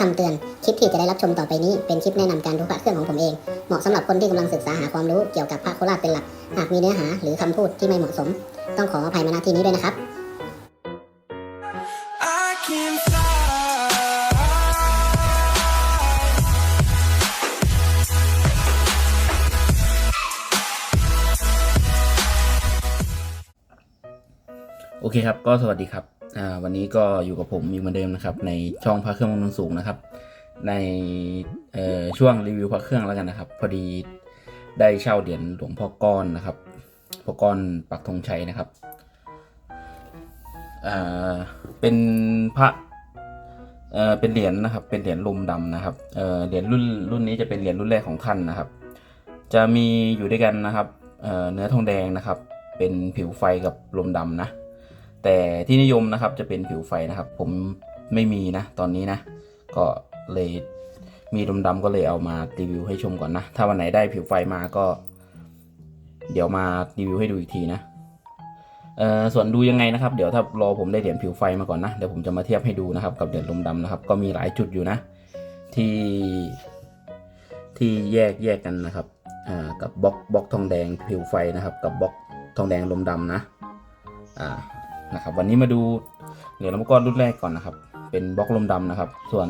คำเตือน คลิปที่จะได้รับชมต่อไปนี้ เป็นคลิปแนะนำการดูพระเครื่องของผมเอง เหมาะสำหรับคนที่กำลังศึกษาหาความรู้เกี่ยวกับพระโคราชเป็นหลัก หากมีเนื้อหาหรือคำพูดที่ไม่เหมาะสม ต้องขออภัยมาณที่นี้ด้วยนะครับ I can fly. โอเคครับ ก็สวัสดีครับ วันนี้ก็อยู่กับผมอีกเหมือนเดิมนะครับ ในช่องพระเครื่องบำรุงสูงนะครับ ในช่วงรีวิวพระเครื่องแล้วกันนะครับ พอดีได้เช่าเหรียญหลวงพ่อก้อนนะครับพ่อก้อนปักธงชัยนะครับเป็นพระเเป็นเหรียญนะครับ เป็นเหรียญลมดำนะครับเหรียญรุ่นรุ่นนี้จะเป็นเหรียญรุ่นแรกของท่านนะครับ จะมีอยู่ด้วยกันนะครับเเนื้อทองแดงนะครับ เป็นผิวไฟกับลมดำนะ แต่ที่นิยมนะครับจะเป็นผิวไฟนะครับ ผมไม่มีนะตอนนี้นะ ก็เลยมีดำๆก็เลยเอามารีวิวให้ชมก่อนนะ ถ้าวันไหนได้ผิวไฟมาก็ เดี๋ยวมารีวิวให้ดูอีกทีนะเอ่อส่วนดูยังไงนะครับ เดี๋ยวถ้ารอผมได้เหรียญผิวไฟมาก่อนนะเดี๋ยวผมจะมาเทียบให้ดูนะครับ กับเหรียญลมดำนะครับ ก็มีหลายจุดอยู่นะ ที่ที่แยกแยกกันนะครับอ่ากับบล็อกบล็อกทองแดงผิวไฟนะครับ กับบล็อกทองแดงลมดำนะอ่า นะครับวันนี้มาดูเหรียญลวงพ่อก้อนรุ่นแรกก่อนนะครับ เป็นบล็อกลมดำนะครับ ส่วน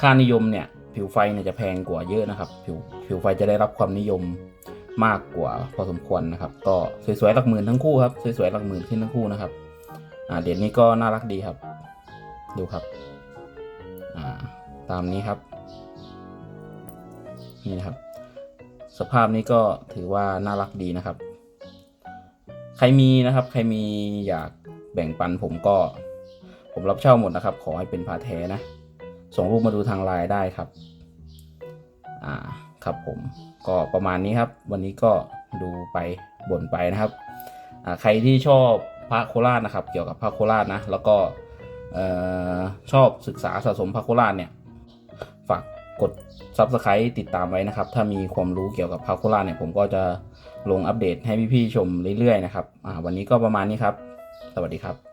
ค่านิยมเนี่ยผิวไฟเนี่ยจะแพงกว่าเยอะนะครับ ผิวผิวไฟจะได้รับความนิยมมากกว่าพอสมควรนะครับ ก็สวยๆหลักหมื่นทั้งคู่ครับสวยๆหลักหมื่นขึ้นทั้งคู่นะครับอ่าเหรียญนี้ก็น่ารักดีครับ ดูครับอ่าตามนี้ครับนี่นะครับ สภาพนี้ก็ถือว่าน่ารักดีนะครับ ใครมีนะครับ ใครมีอยาก แบ่งปันผมก็ ผมรับเช่าหมดนะครับ ขอให้เป็นพาแท้นะ ส่งรูปมาดูทางไลน์ได้ครับอ่าครับผมก็ประมาณนี้ครับ วันนี้ก็ดูไปบ่นไปนะครับอ่าใครที่ชอบพระโคราชนะครับ เกี่ยวกับพระโคราชนะ แล้วก็เอ่อชอบศึกษาสะสมพระโคราชเนี่ยฝากกด Subscribe ติดตามไว้นะครับ ถ้ามีความรู้เกี่ยวกับพระโคราชเนี่ยผมก็จะลงอัปเดตให้พี่ๆชมเรื่อยๆนะครับวันนี้ก็ประมาณนี้ครับ สวัสดีครับ